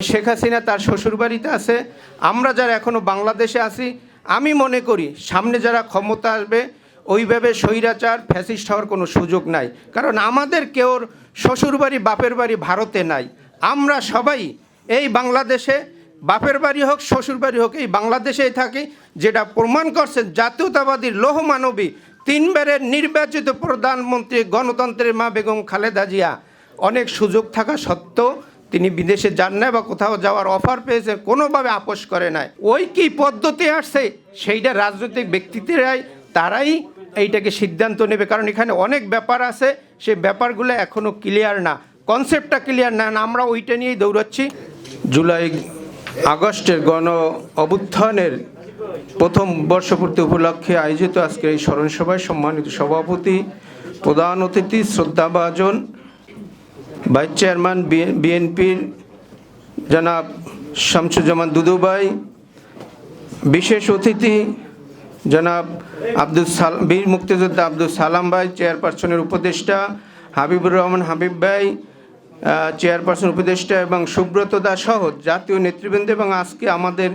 শেখ হাসিনা তার শ্বশুরবাড়িতে আছে। আমরা যারা এখনও বাংলাদেশে আছি, আমি মনে করি সামনে যারা ক্ষমতা আসবে, ওইভাবে স্বৈরাচার, ফ্যাসিস্ট হওয়ার কোনো সুযোগ নাই। কারণ আমাদের কেউর শ্বশুরবাড়ি, বাপের বাড়ি ভারতে নাই। আমরা সবাই এই বাংলাদেশে, বাপের বাড়ি হোক শ্বশুর বাড়ি হোক, এই বাংলাদেশেই থাকি, যেটা প্রমাণ করছেন জাতীয়তাবাদী লৌহ মানবী তিনবারের নির্বাচিত প্রধানমন্ত্রী গণতন্ত্রের মা বেগম খালেদা জিয়া। অনেক সুযোগ থাকা সত্ত্বেও তিনি বিদেশে যান না বা কোথাও যাওয়ার অফার পেয়েছে, কোনোভাবে আপোষ করে নাই। ওই কি পদ্ধতি আসছে? সেইটা রাজনৈতিক ব্যক্তিত্বরাই তারাই এইটাকে সিদ্ধান্ত নেবে। কারণ এখানে অনেক ব্যাপার আছে সেই ব্যাপারগুলো এখনও ক্লিয়ার না। কনসেপ্টটা ক্লিয়ার না, আমরা ওইটা নিয়েই দৌড়াচ্ছি। জুলাই আগস্টের গণ অভ্যুত্থানের প্রথম বর্ষপূর্তি উপলক্ষে আয়োজিত আজকের এই স্মরণসভায় সম্মানিত সভাপতি, প্রধান অতিথি, শ্রদ্ধাভাজন ভাইস চেয়ারম্যান বিএনপির জনাব শামসুজ্জামান দুদুভাই বিশেষ অতিথি জনাব আব্দুল সালাম বীর মুক্তিযোদ্ধা আব্দুল সালাম ভাই, চেয়ারপারসনের উপদেষ্টা হাবিবুর রহমান হাবিব ভাই চেয়ারপারসন উপদেষ্টা এবং সুব্রত দাস সহ জাতীয় নেতৃবৃন্দ এবং আজকে আমাদের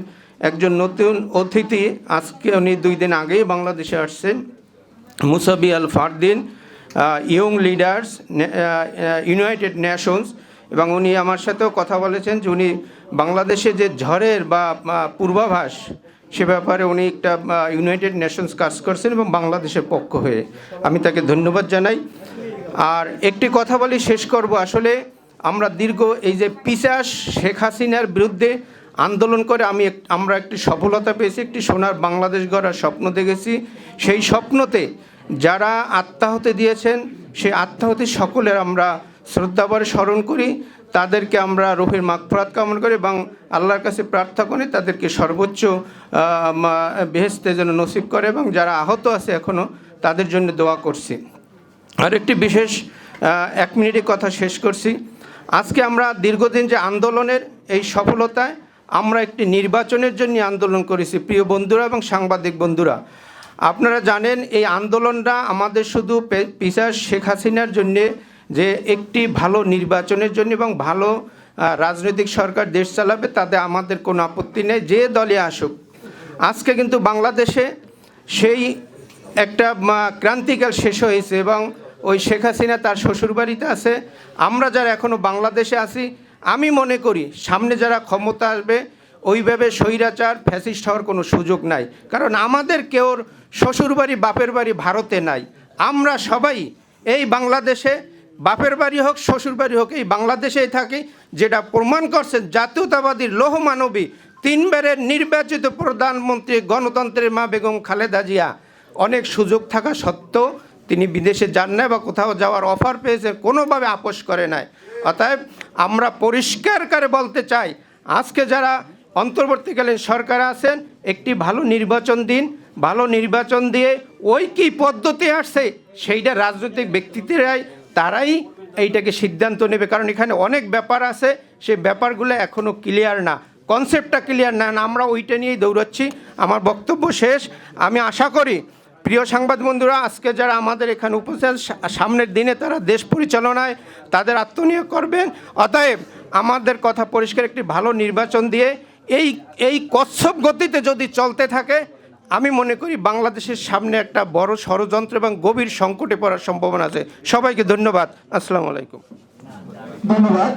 একজন নতুন অতিথি, আজকে উনি দুই দিন আগেই বাংলাদেশে আসছেন, Musabi Al Fardin young leaders United Nations এবং উনি আমার সাথেও কথা বলেছেন যে উনি বাংলাদেশে যে ঝড়ের বা পূর্বাভাস, সে ব্যাপারে উনি একটা ইউনাইটেড নেশনস কাজ করছেন এবং বাংলাদেশের পক্ষ হয়ে। আমি তাকে ধন্যবাদ জানাই। আর একটি কথা বলি, শেষ করব আসলে। আমরা দীর্ঘ এই যে পিসাস শেখ হাসিনার বিরুদ্ধে আন্দোলন করে আমি আমরা একটি সফলতা পেয়েছি, একটি সোনার বাংলাদেশ গড়ার স্বপ্ন দেখেছি। সেই স্বপ্নতে যারা আত্মাহতি দিয়েছেন সেই আত্মাহতি সকলের আমরা শ্রদ্ধাভরে স্মরণ করি। তাদেরকে আমরা রুহের মাগফরাত কামনা করি এবং আল্লাহর কাছে প্রার্থনা করি, তাদেরকে সর্বোচ্চ বেহেস্তে যেন নসিব করে এবং যারা আহত আছে এখনও তাদের জন্য দোয়া করছি। আরেকটি বিশেষ এক মিনিটে কথা শেষ করছি। আজকে আমরা দীর্ঘদিন যে আন্দোলনের এই সফলতায় আমরা একটি নির্বাচনের জন্য আন্দোলন করেছি, প্রিয় বন্ধুরা এবং সাংবাদিক বন্ধুরা। আপনারা জানেন এই আন্দোলনটা আমাদের শুধু পিসার শেখ হাসিনার জন্যে যে একটি ভালো নির্বাচনের জন্য এবং ভালো রাজনৈতিক সরকার দেশ চালাবে, তাতে আমাদের কোনো আপত্তি নেই, যে দলে আসুক। আজকে কিন্তু বাংলাদেশে সেই একটা ক্রান্তিকাল শেষ হয়েছে এবং ওই শেখ হাসিনা তার শ্বশুরবাড়িতে আছে। আমরা যারা এখনও বাংলাদেশে আছি, আমি মনে করি সামনে যারা ক্ষমতা আসবে ওইভাবে স্বৈরাচার, ফ্যাসিস্ট হওয়ার কোনো সুযোগ নাই। কারণ আমাদের কেউর শ্বশুরবাড়ি বাপের বাড়ি ভারতে নাই। আমরা সবাই এই বাংলাদেশে, বাপের বাড়ি হোক, শ্বশুর বাড়ি হোক, এই বাংলাদেশেই থাকি, যেটা প্রমাণ করছেন জাতীয়তাবাদী লৌহ মানবী তিনবারের নির্বাচিত প্রধানমন্ত্রী গণতন্ত্রের মা বেগম খালেদা জিয়া। অনেক সুযোগ থাকা সত্ত্বেও তিনি বিদেশে যান না বা কোথাও যাওয়ার অফার পেয়েছে, কোনোভাবে আপোষ করে নাই। অতএব আমরা পরিষ্কার করে বলতে চাই, আজকে যারা অন্তর্বর্তীকালীন সরকার আছেন, একটি ভালো নির্বাচন দিন, ভালো নির্বাচন দিয়ে ওই কি পদ্ধতি আসছে, সেইটা রাজনৈতিক ব্যক্তিত্বরাই তারাই এইটাকে সিদ্ধান্ত নেবে। কারণ এখানে অনেক ব্যাপার আছে সেই ব্যাপারগুলো এখনও ক্লিয়ার না। কনসেপ্টটা ক্লিয়ার না আমরা ওইটা নিয়েই দৌড়াচ্ছি। আমার বক্তব্য শেষ। আমি আশা করি, প্রিয় সংবাদ বন্ধুরা, আজকে যারা আমাদের এখানে উপস্থিত সামনের দিনে তারা দেশ পরিচালনায় তাদের আত্মনিয়োগ করবেন। অতএব আমাদের কথা পরিষ্কার, একটি ভালো নির্বাচন দিয়ে এই এই কচ্ছপ গতিতে যদি চলতে থাকে, আমি মনে করি বাংলাদেশের সামনে একটা বড় ষড়যন্ত্র এবং গভীর সংকটে পড়ার সম্ভাবনা আছে। সবাইকে ধন্যবাদ। আসসালামু আলাইকুম। ধন্যবাদ।